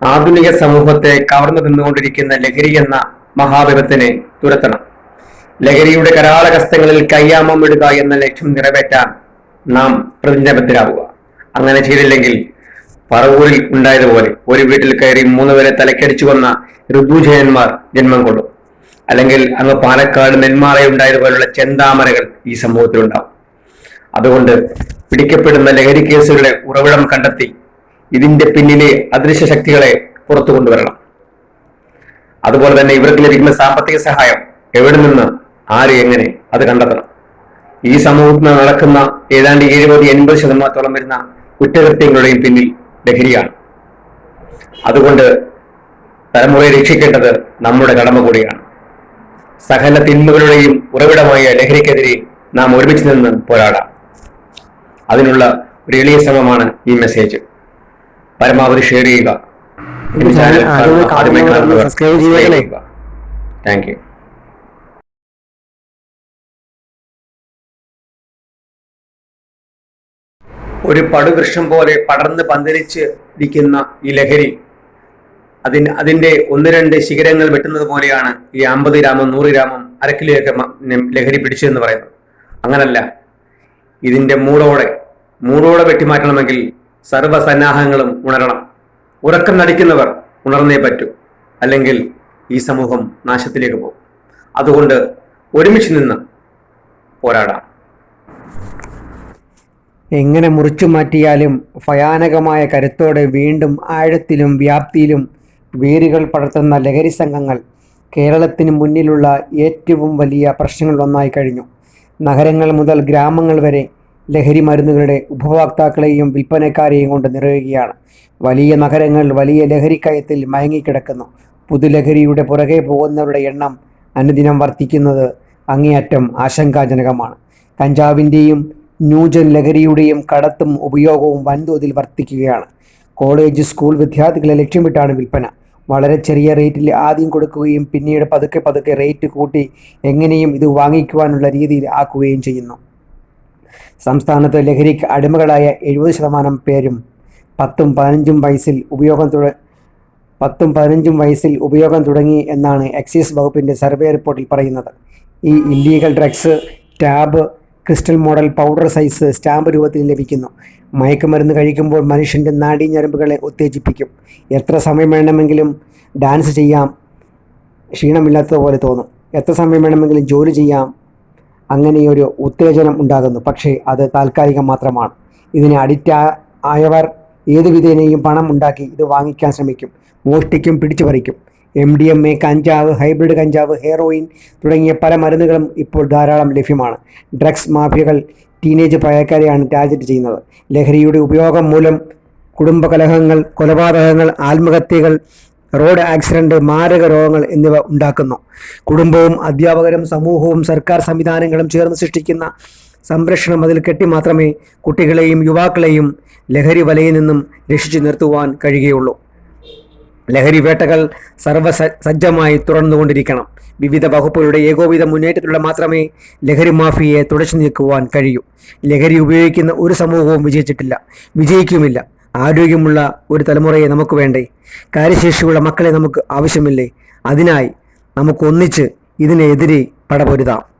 ആധുനിക സമൂഹത്തെ കവർന്നു നിന്നുകൊണ്ടിരിക്കുന്ന ലഹരി എന്ന മഹാവിപത്തിനെ തുരത്തണം. ലഹരിയുടെ കരാളകസ്തങ്ങളിൽ കയ്യാമം ഇടുക എന്ന ലക്ഷ്യം നിറവേറ്റാൻ നാം പ്രതിജ്ഞാബദ്ധരാകുക അങ്ങനെ ചെയ്തില്ലെങ്കിൽ പറവൂരിൽ ഉണ്ടായതുപോലെ ഒരു വീട്ടിൽ കയറി മൂന്നുപേരെ തലക്കടിച്ചു വന്ന ഋതുജയന്മാർ ജന്മം കൊള്ളും. അല്ലെങ്കിൽ അങ്ങ് പാലക്കാട് നെന്മാറ ഉണ്ടായതുപോലുള്ള ചെന്താമരകൾ ഈ സമൂഹത്തിലുണ്ടാവും. അതുകൊണ്ട് പിടിക്കപ്പെടുന്ന ലഹരി കേസുകളുടെ ഉറവിടം കണ്ടെത്തി ഇതിന്റെ പിന്നിലെ അദൃശ്യ ശക്തികളെ പുറത്തു കൊണ്ടുവരണം. അതുപോലെ തന്നെ ഇവർക്ക് ലഭിക്കുന്ന സാമ്പത്തിക സഹായം എവിടെ നിന്ന് ആര് എങ്ങനെ അത് കണ്ടെത്തണം. ഈ സമൂഹത്തിൽ നടക്കുന്ന ഏതാണ്ട് എഴുപത് എൺപത് ശതമാനത്തോളം വരുന്ന കുറ്റകൃത്യങ്ങളുടെയും പിന്നിൽ ലഹരിയാണ്. അതുകൊണ്ട് തലമുറയെ രക്ഷിക്കേണ്ടത് നമ്മുടെ കടമ കൂടിയാണ്. സകല തിന്മകളുടെയും ഉറവിടമായ ലഹരിക്കെതിരെ നാം ഒരുമിച്ച് നിന്ന് പോരാടാം. അതിനുള്ള ഒരു എളിയ ശ്രമമാണ് ഈ മെസ്സേജ് പരമാവധി ഷെയർ ചെയ്യുക. സബ്സ്ക്രൈബ് ചെയ്യുക താങ്ക് യു ഒരു പടുവൃക്ഷം പോലെ പടർന്ന് പന്തലിച്ച് ഇരിക്കുന്ന ഈ ലഹരി അതിന് അതിന്റെ ഒന്ന് രണ്ട് ശിഖരങ്ങൾ വെട്ടുന്നത് പോലെയാണ് ഈ അമ്പത് ഗ്രാമം നൂറ് ഗ്രാമം അരക്കിലൊക്കെ ലഹരി പിടിച്ചതെന്ന് പറയുന്നത്. അങ്ങനല്ല. ഇതിന്റെ മൂടോടെ മൂടോടെ വെട്ടിമാറ്റണമെങ്കിൽ സർവസന്നാഹങ്ങളും ഉണരണം. ഉറക്കം നടിക്കുന്നവർ ഉണർന്നേ പറ്റൂ. അല്ലെങ്കിൽ ഈ സമൂഹം നാശത്തിലേക്ക് പോകും. അതുകൊണ്ട് ഒരുമിച്ച് നിന്ന് പോരാടാം. എങ്ങനെ മുറിച്ചു മാറ്റിയാലും ഭയാനകമായ കരുത്തോടെ വീണ്ടും ആഴത്തിലും വ്യാപ്തിയിലും വേരുകൾ പടർത്തുന്ന ലഹരി സംഘങ്ങൾ കേരളത്തിന് മുന്നിലുള്ള ഏറ്റവും വലിയ പ്രശ്നങ്ങളിലൊന്നായി കഴിഞ്ഞു. നഗരങ്ങൾ മുതൽ ഗ്രാമങ്ങൾ വരെ ലഹരി മരുന്നുകളുടെ ഉപഭോക്താക്കളെയും വിൽപ്പനക്കാരെയും കൊണ്ട് നിറയുകയാണ്. വലിയ നഗരങ്ങൾ വലിയ ലഹരിക്കയത്തിൽ മയങ്ങിക്കിടക്കുന്നു. പുതുലഹരിയുടെ പുറകെ പോകുന്നവരുടെ എണ്ണം അനുദിനം വർദ്ധിക്കുന്നത് അങ്ങേയറ്റം ആശങ്കാജനകമാണ്. കഞ്ചാവിന്റെയും ന്യൂജൻ ലഹരിയുടെയും കടത്തും ഉപയോഗവും വൻതോതിൽ വർദ്ധിക്കുകയാണ്. കോളേജ് സ്കൂൾ വിദ്യാർത്ഥികളെ ലക്ഷ്യമിട്ടാണ് വിൽപ്പന. വളരെ ചെറിയ റേറ്റിൽ ആദ്യം കൊടുക്കുകയും പിന്നീട് പതുക്കെ പതുക്കെ റേറ്റ് കൂട്ടി എങ്ങനെയും ഇത് വാങ്ങിക്കുവാനുള്ള രീതിയിൽ ആക്കുകയും ചെയ്യുന്നു. സംസ്ഥാനത്ത് ലഹരിക്ക് അടിമകളായ എഴുപത് ശതമാനം പേരും പത്തും പതിനഞ്ചും വയസ്സിൽ ഉപയോഗം തുട പത്തും പതിനഞ്ചും വയസ്സിൽ ഉപയോഗം തുടങ്ങി എന്നാണ് എക്സൈസ് വകുപ്പിന്റെ സർവേ റിപ്പോർട്ടിൽ പറയുന്നത്. ഈ illegal drugs tab crystal model powder size stamp രൂപത്തിൽ ലഭിക്കുന്നു. മയക്കുമരുന്ന് കഴിക്കുമ്പോൾ മനുഷ്യന്റെ നാഡീഞരമ്പുകളെ ഉത്തേജിപ്പിക്കും. എത്ര സമയം വേണമെങ്കിലും ഡാൻസ് ചെയ്യാം ക്ഷീണമില്ലാത്തതുപോലെ തോന്നും. എത്ര സമയം വേണമെങ്കിലും ജോലി ചെയ്യാം അങ്ങനെയൊരു ഉത്തേജനം ഉണ്ടാകുന്നു. പക്ഷേ അത് താൽക്കാലികം മാത്രമാണ്. ഇതിന് അഡിക്റ്റ് ആയവർ ഏത് വിധേനയും പണം ഉണ്ടാക്കി ഇത് വാങ്ങിക്കാൻ ശ്രമിക്കും. മോഷ്ടിക്കും പിടിച്ചു പറിക്കും എം ഡി എം എ കഞ്ചാവ് ഹൈബ്രിഡ് കഞ്ചാവ് ഹെറോയിൻ തുടങ്ങിയ പല മരുന്നുകളും ഇപ്പോൾ ധാരാളം ലഭ്യമാണ്. ഡ്രഗ്സ് മാഫിയകൾ ടീനേജ് പ്രായക്കാരെയാണ് ടാർഗറ്റ് ചെയ്യുന്നത്. ലഹരിയുടെ ഉപയോഗം മൂലം കുടുംബകലഹങ്ങൾ കൊലപാതകങ്ങൾ ആത്മഹത്യകൾ റോഡ് ആക്സിഡന്റ് മാരക രോഗങ്ങൾ എന്നിവ ഉണ്ടാക്കുന്നു. കുടുംബവും അധ്യാപകരും സമൂഹവും സർക്കാർ സംവിധാനങ്ങളും ചേർന്ന് സൃഷ്ടിക്കുന്ന സംരക്ഷണം അതിൽ കെട്ടി മാത്രമേ കുട്ടികളെയും യുവാക്കളെയും ലഹരി വലയിൽ നിന്നും രക്ഷിച്ചു നിർത്തുവാൻ കഴിയുകയുള്ളൂ. ലഹരി വേട്ടകൾ സർവസജ്ജമായി തുടർന്നുകൊണ്ടിരിക്കണം. വിവിധ വകുപ്പുകളുടെ ഏകോപിത മുന്നേറ്റത്തിലൂടെ മാത്രമേ ലഹരി മാഫിയയെ തുടച്ചു നീക്കുവാൻ കഴിയൂ. ലഹരി ഉപയോഗിക്കുന്ന ഒരു സമൂഹവും വിജയിച്ചിട്ടില്ല വിജയിക്കുമില്ല. ആരോഗ്യമുള്ള ഒരു തലമുറയെ നമുക്ക് വേണ്ടേ? കാര്യശേഷിയുള്ള മക്കളെ നമുക്ക് ആവശ്യമില്ലേ? അതിനായി നമുക്കൊന്നിച്ച് ഇതിനെതിരെ പടപൊരുതാം.